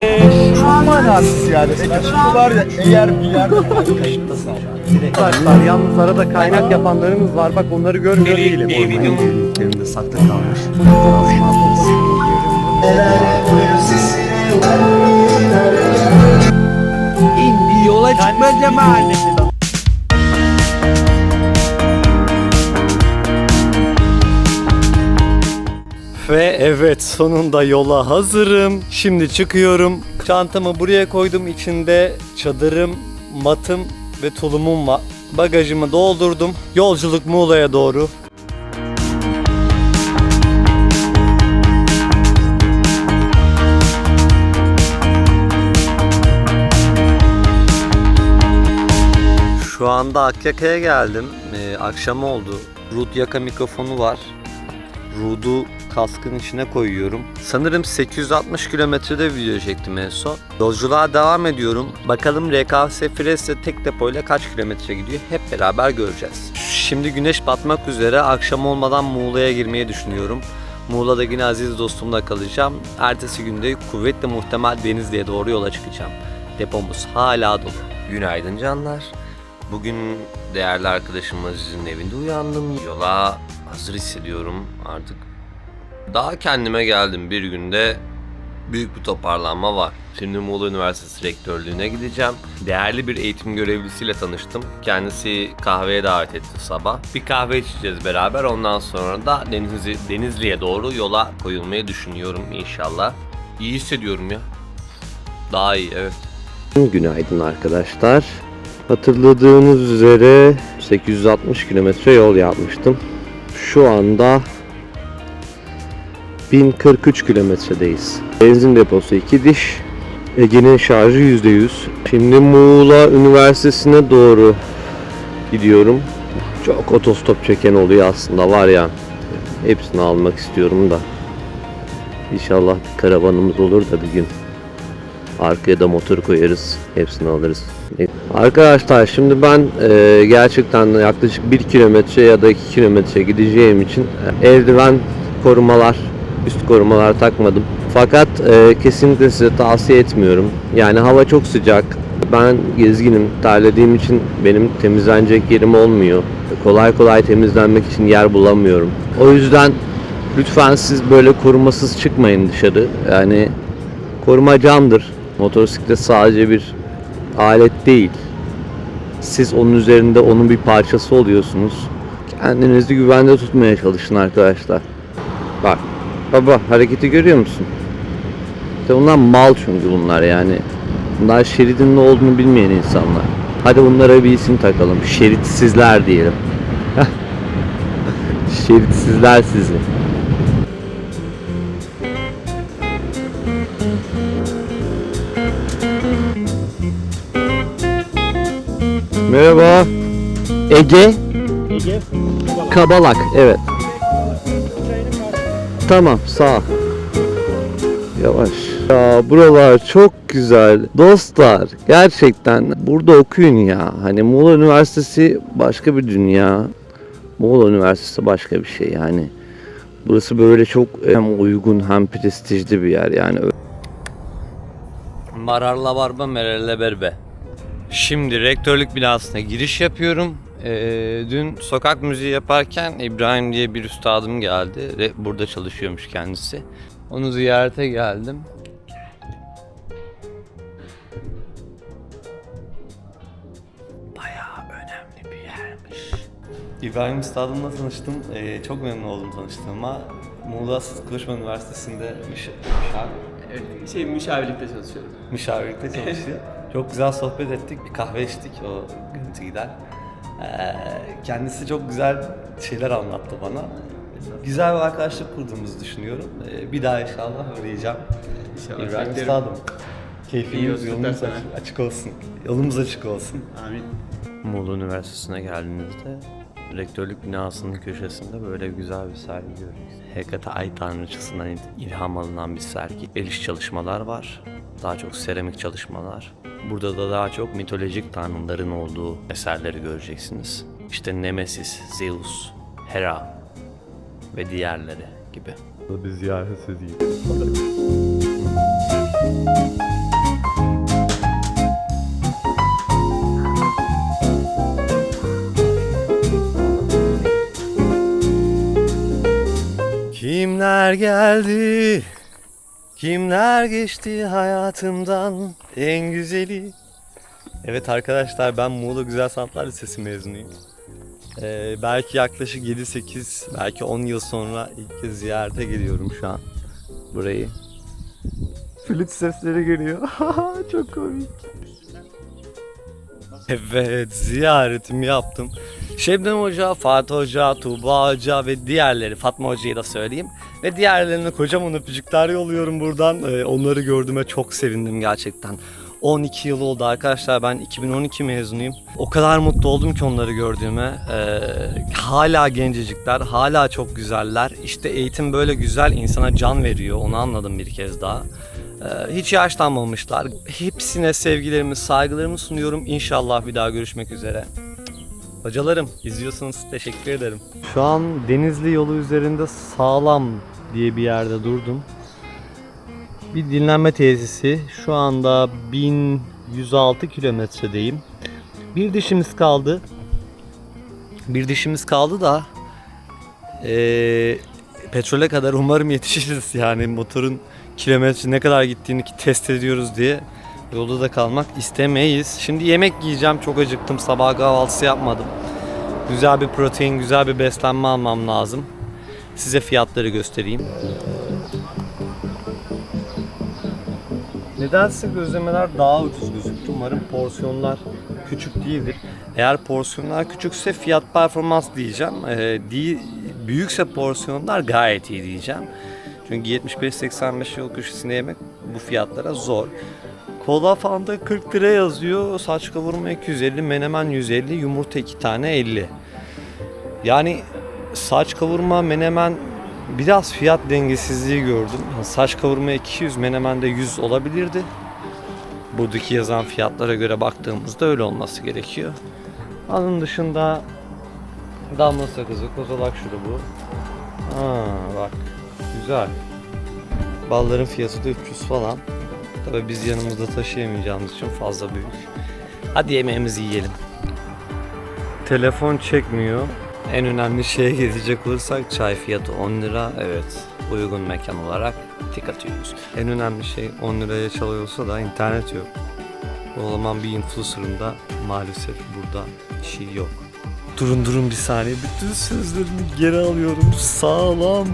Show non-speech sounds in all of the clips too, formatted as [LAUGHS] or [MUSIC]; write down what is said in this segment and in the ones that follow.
Çok manasız yani. Şu var ya eğer bir yer kaşıkta sağlar. Arkadaşlar yalnız arada kaynak yapanlarımız var. Bak onları görmüyor değilim. Elimde saklı kalmış. Yola çıkma zamanı. Ve evet sonunda yola hazırım. Şimdi çıkıyorum. Çantamı buraya koydum. İçinde çadırım, matım ve tulumum var. Bagajımı doldurdum. Yolculuk Muğla'ya doğru. Şu anda Akyaka'ya geldim. Ee, akşam oldu. Rud yaka mikrofonu var. Rud'u kaskın içine koyuyorum. Sanırım 860 kilometrede video çektim en son. Yolculuğa devam ediyorum. Bakalım RKS Fres'le tek depoyla kaç kilometre gidiyor hep beraber göreceğiz. Şimdi güneş batmak üzere akşam olmadan Muğla'ya girmeyi düşünüyorum. Muğla'da yine aziz dostumla kalacağım. Ertesi günde kuvvetle muhtemel Denizli'ye doğru yola çıkacağım. Depomuz hala dolu. Günaydın canlar. Bugün değerli arkadaşım Aziz'in evinde uyandım. Yola hazır hissediyorum artık. Daha kendime geldim bir günde büyük bir toparlanma var. Şimdi Muğla Üniversitesi Rektörlüğü'ne gideceğim. Değerli bir eğitim görevlisiyle tanıştım. Kendisi kahveye davet etti sabah. Bir kahve içeceğiz beraber. Ondan sonra da Denizli, Denizli'ye doğru yola koyulmayı düşünüyorum inşallah. İyi hissediyorum ya. Daha iyi evet. Günaydın arkadaşlar. Hatırladığınız üzere 860 kilometre yol yapmıştım. Şu anda 1043 kilometredeyiz. Benzin deposu 2 diş. Ege'nin şarjı %100. Şimdi Muğla Üniversitesi'ne doğru gidiyorum. Çok otostop çeken oluyor aslında var ya. Hepsini almak istiyorum da. İnşallah bir karavanımız olur da bir gün. Arkaya da motor koyarız. Hepsini alırız. Arkadaşlar şimdi ben e, gerçekten yaklaşık 1 kilometre ya da 2 kilometre gideceğim için e, eldiven korumalar, üst korumalar takmadım. Fakat e, kesinlikle size tavsiye etmiyorum. Yani hava çok sıcak. Ben gezginim. Terlediğim için benim temizlenecek yerim olmuyor. Kolay kolay temizlenmek için yer bulamıyorum. O yüzden lütfen siz böyle korumasız çıkmayın dışarı. Yani Koruma candır. Motosiklet sadece bir alet değil. Siz onun üzerinde onun bir parçası oluyorsunuz. Kendinizi güvende tutmaya çalışın arkadaşlar. Bak. Baba hareketi görüyor musun? İşte bunlar mal çünkü bunlar yani. Bunlar şeridin ne olduğunu bilmeyen insanlar. Hadi bunlara bir isim takalım. Şeritsizler diyelim. [LAUGHS] Şeritsizler sizi. Merhaba. Ege. Ege. Kabalak. Evet. Tamam sağ. Yavaş. Ya buralar çok güzel. Dostlar gerçekten burada okuyun ya. Hani Muğla Üniversitesi başka bir dünya. Muğla Üniversitesi başka bir şey yani. Burası böyle çok hem uygun hem prestijli bir yer yani. Mararla barba merelle berbe. Şimdi rektörlük binasına giriş yapıyorum. Ee, dün sokak müziği yaparken İbrahim diye bir üstadım geldi. Re- burada çalışıyormuş kendisi. Onu ziyarete geldim. Bayağı önemli bir yermiş. İbrahim üstadımla tanıştım. Ee, çok memnun oldum tanıştığıma. Muğla Kılıçman Üniversitesi'nde müş- Evet, şey müşavirlikte çalışıyorum. müşavirlikte çalışıyor. [LAUGHS] Çok güzel sohbet ettik, bir kahve içtik o görüntü gider. Ee, kendisi çok güzel şeyler anlattı bana. Güzel bir arkadaşlık kurduğumuzu düşünüyorum. Ee, bir daha inşallah uğrayacağım. İnşallah İbrahim. Üstadım. Yolunuz sana. açık, olsun. Yolumuz açık olsun. Amin. Muğla Üniversitesi'ne geldiğinizde rektörlük binasının köşesinde böyle güzel bir sergi göreceksiniz. Hekate Ay Tanrıçasından il- ilham alınan bir sergi. El iş çalışmalar var daha çok seramik çalışmalar. Burada da daha çok mitolojik tanrıların olduğu eserleri göreceksiniz. İşte Nemesis, Zeus, Hera ve diğerleri gibi. Bir ziyaretsiz gibi. Kimler geldi? Kimler geçti hayatımdan en güzeli? Evet arkadaşlar ben Muğla Güzel Sanatlar Lisesi mezunuyum. Ee, belki yaklaşık 7-8 belki 10 yıl sonra ilk kez ziyarete geliyorum şu an burayı. Flüt sesleri geliyor. [LAUGHS] Çok komik. Evet ziyaretimi yaptım. Şebnem Hoca, Fatih Hoca, Tuğba Hoca ve diğerleri Fatma Hoca'yı da söyleyeyim. Ve diğerlerine kocaman öpücükler yolluyorum buradan. Ee, onları gördüğüme çok sevindim gerçekten. 12 yıl oldu arkadaşlar ben 2012 mezunuyum. O kadar mutlu oldum ki onları gördüğüme. Ee, hala gencecikler, hala çok güzeller. İşte eğitim böyle güzel insana can veriyor onu anladım bir kez daha. Ee, hiç yaşlanmamışlar. Hepsine sevgilerimi, saygılarımı sunuyorum. İnşallah bir daha görüşmek üzere. Hocalarım izliyorsunuz teşekkür ederim. Şu an Denizli yolu üzerinde sağlam diye bir yerde durdum. Bir dinlenme tesisi. Şu anda 1106 kilometredeyim. Bir dişimiz kaldı. Bir dişimiz kaldı da eee, petrole kadar umarım yetişiriz yani motorun kilometre ne kadar gittiğini test ediyoruz diye yolda da kalmak istemeyiz. Şimdi yemek yiyeceğim çok acıktım sabah kahvaltısı yapmadım. Güzel bir protein, güzel bir beslenme almam lazım. Size fiyatları göstereyim. Nedense gözlemeler daha ucuz gözüktü. Umarım porsiyonlar küçük değildir. Eğer porsiyonlar küçükse fiyat performans diyeceğim. Ee, değil, büyükse porsiyonlar gayet iyi diyeceğim. Çünkü 75-85 yol köşesinde yemek bu fiyatlara zor. Kola fanda 40 lira yazıyor. Saç kavurma 250, menemen 150, yumurta 2 tane 50. Yani saç kavurma, menemen biraz fiyat dengesizliği gördüm. Saç kavurma 200, menemen de 100 olabilirdi. Buradaki yazan fiyatlara göre baktığımızda öyle olması gerekiyor. Onun dışında damla sakızı, kozalak şurubu. Ha bak güzel. Balların fiyatı da 300 falan. Tabii biz yanımızda taşıyamayacağımız için fazla büyük. Hadi yemeğimizi yiyelim. Telefon çekmiyor. En önemli şeye gelecek olursak çay fiyatı 10 lira. Evet uygun mekan olarak tik atıyoruz. En önemli şey 10 liraya çalıyorsa da internet yok. O zaman bir influencer'ın da maalesef burada işi yok. Durun durun bir saniye. Bütün sözlerimi geri alıyorum. Sağlam.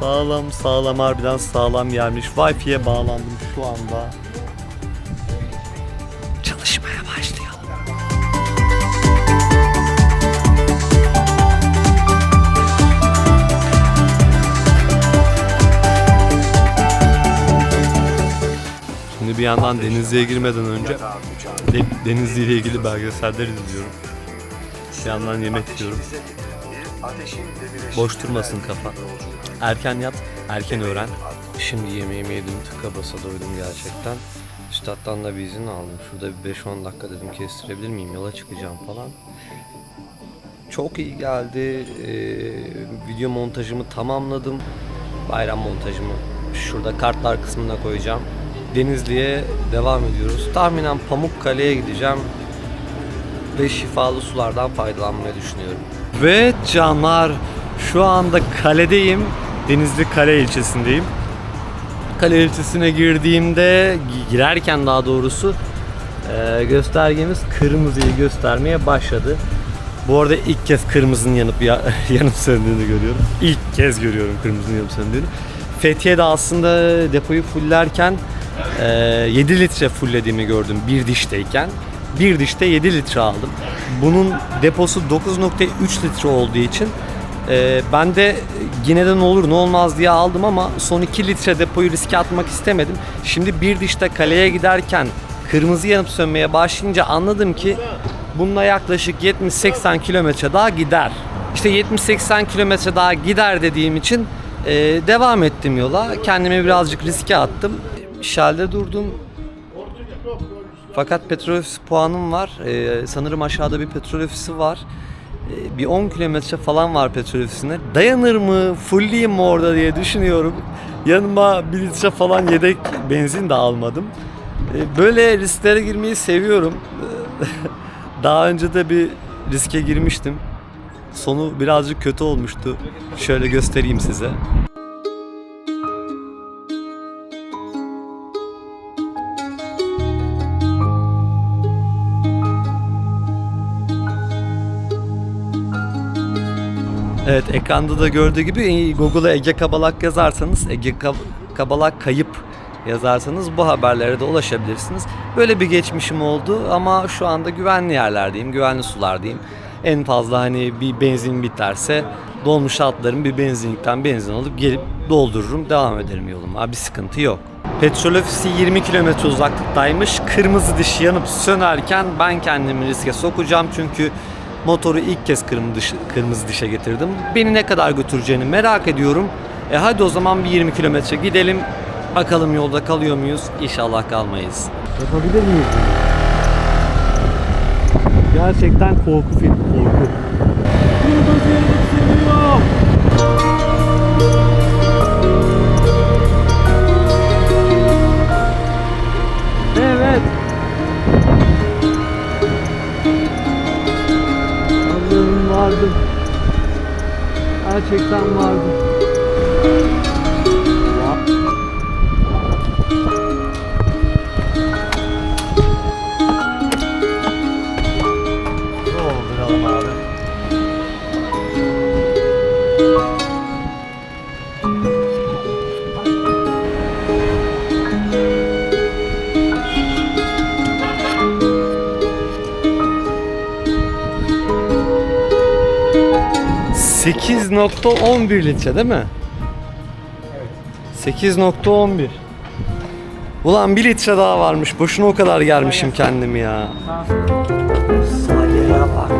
Sağlam sağlam harbiden sağlam yermiş. Wi-Fi'ye bağlandım şu anda. Çalışmaya başlayalım. Şimdi bir yandan Denizli'ye girmeden önce de- Denizli ile ilgili belgeseller izliyorum. Bir yandan yemek yiyorum. Boş durmasın kafa. Erken yat, erken öğren. Şimdi yemeğimi yedim, tıka basa doydum gerçekten. Üstad'dan da bir izin aldım. Şurada bir 5-10 dakika dedim kestirebilir miyim, yola çıkacağım falan. Çok iyi geldi. Ee, video montajımı tamamladım. Bayram montajımı şurada kartlar kısmına koyacağım. Denizli'ye devam ediyoruz. Tahminen Pamukkale'ye gideceğim ve şifalı sulardan faydalanmayı düşünüyorum. Ve canlar şu anda kaledeyim. Denizli Kale ilçesindeyim. Kale ilçesine girdiğimde girerken daha doğrusu e, göstergemiz kırmızıyı göstermeye başladı. Bu arada ilk kez kırmızının yanıp ya, [LAUGHS] yanıp söndüğünü görüyorum. İlk kez görüyorum kırmızının yanıp söndüğünü. Fethiye'de aslında depoyu fullerken e, 7 litre fullediğimi gördüm bir dişteyken. Bir dişte 7 litre aldım. Bunun deposu 9.3 litre olduğu için e, ben de yine de ne olur ne olmaz diye aldım ama son 2 litre depoyu riske atmak istemedim. Şimdi bir dişte kaleye giderken kırmızı yanıp sönmeye başlayınca anladım ki bununla yaklaşık 70-80 kilometre daha gider. İşte 70-80 kilometre daha gider dediğim için e, devam ettim yola. Kendimi birazcık riske attım. Şalde durdum. Fakat petrol ofisi puanım var. Ee, sanırım aşağıda bir petrol ofisi var. Ee, bir 10 kilometre falan var petrol ofisine. Dayanır mı, fullleyeyim mi orada diye düşünüyorum. Yanıma bir litre falan yedek benzin de almadım. Ee, böyle risklere girmeyi seviyorum. Ee, [LAUGHS] Daha önce de bir riske girmiştim. Sonu birazcık kötü olmuştu. Şöyle göstereyim size. Evet ekranda da gördüğü gibi Google'a Ege Kabalak yazarsanız Ege Kab- Kabalak kayıp yazarsanız bu haberlere de ulaşabilirsiniz. Böyle bir geçmişim oldu ama şu anda güvenli yerlerdeyim, güvenli sulardayım. En fazla hani bir benzin biterse dolmuş atlarım bir benzinlikten benzin alıp gelip doldururum devam ederim yoluma. Bir sıkıntı yok. Petrol ofisi 20 kilometre uzaklıktaymış. Kırmızı diş yanıp sönerken ben kendimi riske sokacağım çünkü motoru ilk kez kırmızı, diş, kırmızı dişe getirdim. Beni ne kadar götüreceğini merak ediyorum. E hadi o zaman bir 20 kilometre gidelim. Bakalım yolda kalıyor muyuz? İnşallah kalmayız. Yapabilir miyiz? Gerçekten korku filmi, korku. Dolduralım abi. ...8.11 litre değil mi? Evet. 8.11 Ulan bir litre daha varmış. Boşuna o kadar germişim kendimi ya. Salyaya bak.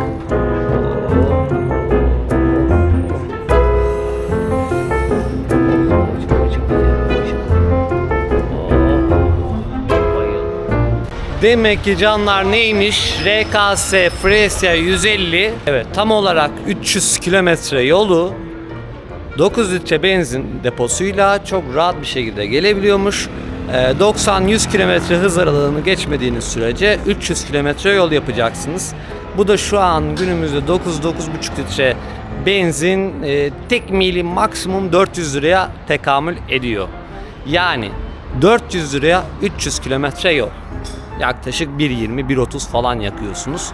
Demek ki canlar neymiş? RKS Fresia 150. Evet tam olarak 300 kilometre yolu 9 litre benzin deposuyla çok rahat bir şekilde gelebiliyormuş. Ee, 90-100 kilometre hız aralığını geçmediğiniz sürece 300 kilometre yol yapacaksınız. Bu da şu an günümüzde 9-9,5 litre benzin e, tek mili maksimum 400 liraya tekamül ediyor. Yani 400 liraya 300 kilometre yol. Yaklaşık 1.20-1.30 falan yakıyorsunuz.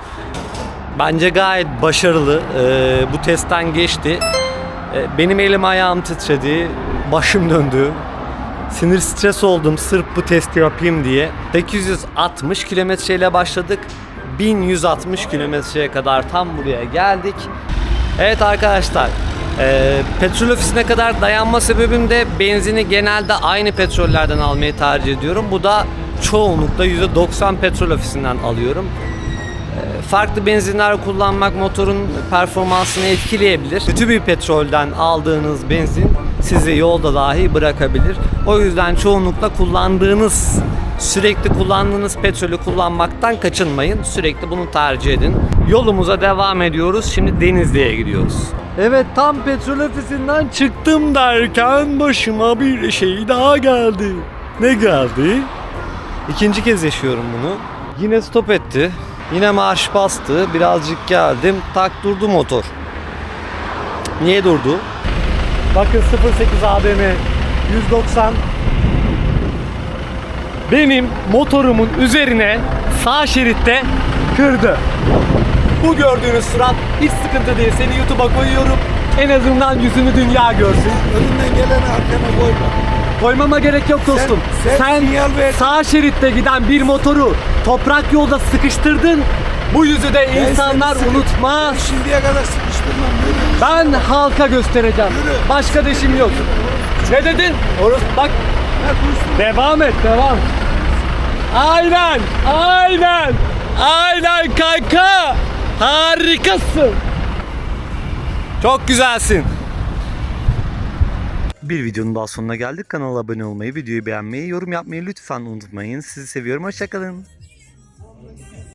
Bence gayet başarılı. Ee, bu testten geçti. Ee, benim elim ayağım titredi. Başım döndü. Sinir stres oldum sırf bu testi yapayım diye. 860 kilometreyle başladık. 1160 kilometreye kadar tam buraya geldik. Evet arkadaşlar. e, petrol ofisine kadar dayanma sebebim de benzini genelde aynı petrollerden almayı tercih ediyorum. Bu da çoğunlukla %90 petrol ofisinden alıyorum. E, Farklı benzinler kullanmak motorun performansını etkileyebilir. Kötü bir petrolden aldığınız benzin sizi yolda dahi bırakabilir. O yüzden çoğunlukla kullandığınız, sürekli kullandığınız petrolü kullanmaktan kaçınmayın. Sürekli bunu tercih edin. Yolumuza devam ediyoruz. Şimdi Denizli'ye gidiyoruz. Evet tam petrol ofisinden çıktım derken başıma bir şey daha geldi. Ne geldi? İkinci kez yaşıyorum bunu. Yine stop etti. Yine marş bastı. Birazcık geldim. Tak durdu motor. Niye durdu? Bakın 08 ADM 190 benim motorumun üzerine sağ şeritte kırdı. Bu gördüğünüz surat hiç sıkıntı değil. Seni YouTube'a koyuyorum. En azından yüzünü dünya görsün. Önünden geleni arkana koyma. Koymama gerek yok dostum. sen sinyal ver. sağ şeritte giden bir motoru toprak yolda sıkıştırdın. Bu yüzü de Ben insanlar unutmaz. Şimdiye kadar sıkıştırmam. Ben halka göstereceğim. Yürü. Başka deşim yok. Ne dedin? Orası bak. Devam et, devam. Aynen, aynen, aynen kanka. Harikasın. Çok güzelsin. Bir videonun daha sonuna geldik. Kanala abone olmayı, videoyu beğenmeyi, yorum yapmayı lütfen unutmayın. Sizi seviyorum. Hoşçakalın.